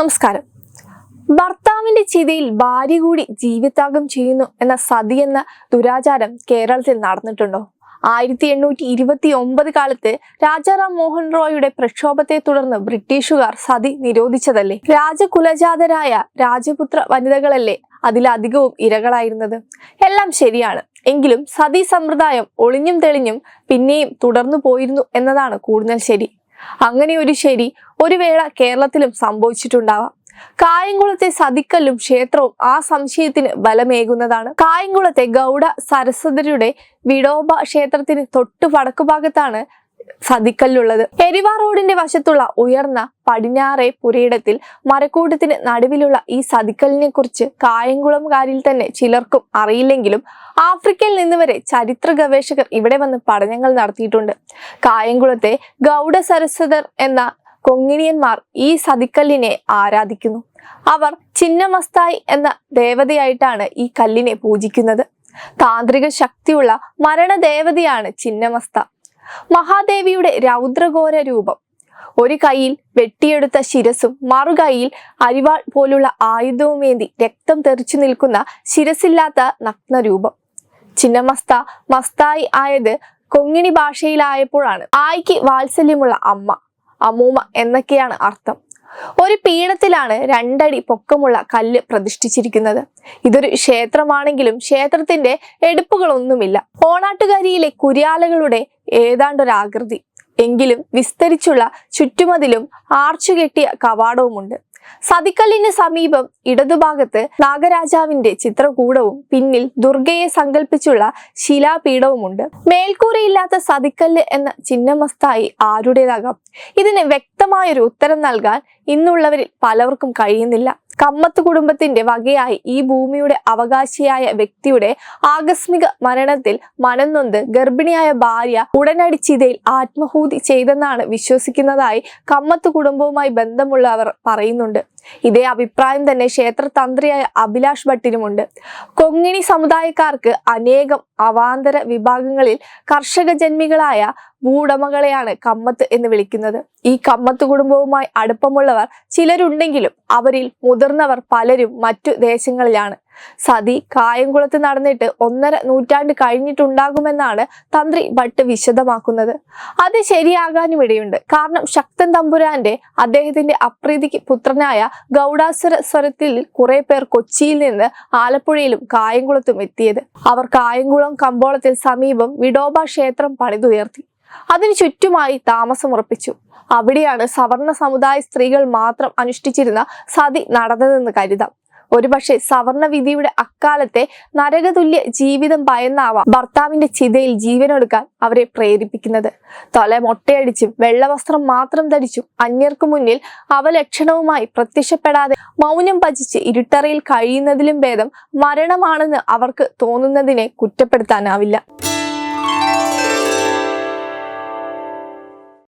നമസ്കാരം. ഭർത്താവിന്റെ ചിതയിൽ ഭാര്യ കൂടി ജീവിത്യാഗം ചെയ്യുന്നു എന്ന സതി എന്ന ദുരാചാരം കേരളത്തിൽ നടന്നിട്ടുണ്ടോ? ആയിരത്തി എണ്ണൂറ്റി ഇരുപത്തി ഒമ്പത് കാലത്ത് രാജാറാം മോഹൻ റോയുടെ പ്രക്ഷോഭത്തെ തുടർന്ന് ബ്രിട്ടീഷുകാർ സതി നിരോധിച്ചതല്ലേ? രാജകുലജാതരായ രാജപുത്ര വനിതകളല്ലേ അതിലധികവും ഇരകളായിരുന്നത്? എല്ലാം ശരിയാണ്. എങ്കിലും സതി സമ്പ്രദായം ഒളിഞ്ഞും തെളിഞ്ഞും പിന്നെയും തുടർന്നു പോയിരുന്നു എന്നതാണ് കൂടുതൽ ശരി. അങ്ങനെ ഒരു ശരി ഒരു വേള കേരളത്തിലും സംഭവിച്ചിട്ടുണ്ടാവാം. കായംകുളത്തെ സതിക്കല്ലും ക്ഷേത്രവും ആ സംശയത്തിന് ബലമേകുന്നതാണ്. കായംകുളത്തെ ഗൗഡ സരസ്വതരുടെ വിടോബ ക്ഷേത്രത്തിന് തൊട്ടു വടക്കുഭാഗത്താണ് സതിക്കല്ലുള്ളത്. എരിവാ റോഡിന്റെ വശത്തുള്ള ഉയർന്ന പടിഞ്ഞാറെ പുരയിടത്തിൽ മരക്കൂട്ടത്തിന് നടുവിലുള്ള ഈ സതിക്കലിനെ കുറിച്ച് കായംകുളംകാരിൽ തന്നെ ചിലർക്കും അറിയില്ലെങ്കിലും ആഫ്രിക്കയിൽ നിന്ന് വരെ ചരിത്ര ഗവേഷകർ ഇവിടെ വന്ന് പഠനങ്ങൾ നടത്തിയിട്ടുണ്ട്. കായംകുളത്തെ ഗൗഡ സരസ്വതർ എന്ന കൊങ്ങിണിയന്മാർ ഈ സതിക്കല്ലിനെ ആരാധിക്കുന്നു. അവർ ചിന്നമസ്തായി എന്ന ദേവതയായിട്ടാണ് ഈ കല്ലിനെ പൂജിക്കുന്നത്. താന്ത്രിക ശക്തിയുള്ള മരണദേവതയാണ് ചിന്നമസ്ത. മഹാദേവിയുടെ രൗദ്രഘോര രൂപം. ഒരു കൈയിൽ വെട്ടിയെടുത്ത ശിരസും മറുകൈയിൽ അരിവാൾ പോലുള്ള ആയുധവുമേന്തി രക്തം തെറിച്ചു നിൽക്കുന്ന ശിരസില്ലാത്ത നഗ്നരൂപം. ചിന്നമസ്ത മസ്തായി ആയത് കൊങ്ങിണി ഭാഷയിലായപ്പോഴാണ്. ആയിക്ക് വാത്സല്യമുള്ള അമ്മ. അമ്മൂമ്മ എന്നൊക്കെയാണ് അർത്ഥം. ഒരു പീഠത്തിലാണ് രണ്ടടി പൊക്കമുള്ള കല്ല് പ്രതിഷ്ഠിച്ചിരിക്കുന്നത്. ഇതൊരു ക്ഷേത്രമാണെങ്കിലും ക്ഷേത്രത്തിന്റെ എടുപ്പുകളൊന്നുമില്ല. ഓണാട്ടുകാരിയിലെ കുര്യാലകളുടെ ഏതാണ്ടൊരാകൃതി. എങ്കിലും വിസ്തരിച്ചുള്ള ചുറ്റുമതിലും ആർച്ചുകെട്ടിയ കവാടവുമുണ്ട്. സതിക്കല്ലിന് സമീപം ഇടതുഭാഗത്ത് നാഗരാജാവിന്റെ ചിത്രകൂടവും പിന്നിൽ ദുർഗയെ സങ്കല്പിച്ചുള്ള ശിലാപീഠവുമുണ്ട്. മേൽക്കൂരയില്ലാത്ത സതിക്കല്ല് എന്ന ചിഹ്നമസ്തായി ആരുടേതാകാം? ഇതിന് വ്യക്തമായൊരു ഉത്തരം നൽകാൻ ഇന്നുള്ളവരിൽ പലർക്കും കഴിയുന്നില്ല. കമ്മത്ത് കുടുംബത്തിന്റെ വകയായി ഈ ഭൂമിയുടെ അവകാശിയായ വ്യക്തിയുടെ ആകസ്മിക മരണത്തിൽ മനംനൊന്ത് ഗർഭിണിയായ ഭാര്യ ഉടനടി ചിതയിൽ ആത്മഹൂതി ചെയ്തെന്നാണ് വിശ്വസിക്കുന്നതായി കമ്മത്ത് കുടുംബവുമായി ബന്ധമുള്ളവർ പറയുന്നുണ്ട്. ഇതേ അഭിപ്രായം തന്നെ ക്ഷേത്ര തന്ത്രിയായ അഭിലാഷ് ഭട്ടിനുമുണ്ട്. കൊങ്ങിണി സമുദായക്കാർക്ക് അനേകം അവാന്തര വിഭാഗങ്ങളിൽ കർഷക ജന്മികളായ ഭൂവുടമകളെയാണ് കമ്മത്ത് എന്ന് വിളിക്കുന്നത്. ഈ കമ്മത്ത് കുടുംബവുമായി അടുപ്പമുള്ളവർ ചിലരുണ്ടെങ്കിലും അവരിൽ മുതിർന്നവർ പലരും മറ്റു ദേശങ്ങളിലാണ്. സതി കായംകുളത്ത് നടന്നിട്ട് ഒന്നര നൂറ്റാണ്ട് കഴിഞ്ഞിട്ടുണ്ടാകുമെന്നാണ് തന്ത്രി ഭട്ട് വിശദമാക്കുന്നത്. അത് ശരിയാകാനും ഇടയുണ്ട്. കാരണം ശക്തൻ തമ്പുരാന്റെ അദ്ദേഹത്തിന്റെ അപ്രീതിക്ക് പുത്രനായ ഗൗഡാസുര സ്വരത്തിൽ കുറെ പേർ കൊച്ചിയിൽ നിന്ന് ആലപ്പുഴയിലും കായംകുളത്തും എത്തിയത്. അവർ കായംകുളം കമ്പോളത്തിൽ സമീപം വിടോബ ക്ഷേത്രം പണിതുയർത്തി. അതിനു ചുറ്റുമായി താമസമുറപ്പിച്ചു അവിടെയാണ് സവർണ സമുദായ സ്ത്രീകൾ മാത്രം അനുഷ്ഠിച്ചിരുന്ന സതി നടന്നതെന്ന് കരുതാം. ഒരുപക്ഷെ സവർണ വിധിയുടെ അക്കാലത്തെ നരകതുല്യ ജീവിതം ഭയന്നാവാം ഭർത്താവിന്റെ ചിതയിൽ ജീവനൊടുക്കാൻ അവരെ പ്രേരിപ്പിക്കുന്നത്. തല മൊട്ടയടിച്ചും വെള്ളവസ്ത്രം മാത്രം ധരിച്ചും അന്യർക്കു മുന്നിൽ അവലക്ഷണവുമായി പ്രത്യക്ഷപ്പെടാതെ മൗനം ഭജിച്ച് ഇരുട്ടറയിൽ കഴിയുന്നതിലും ഭേദം മരണമാണെന്ന് അവർക്ക് തോന്നുന്നതിനെ കുറ്റപ്പെടുത്താനാവില്ല.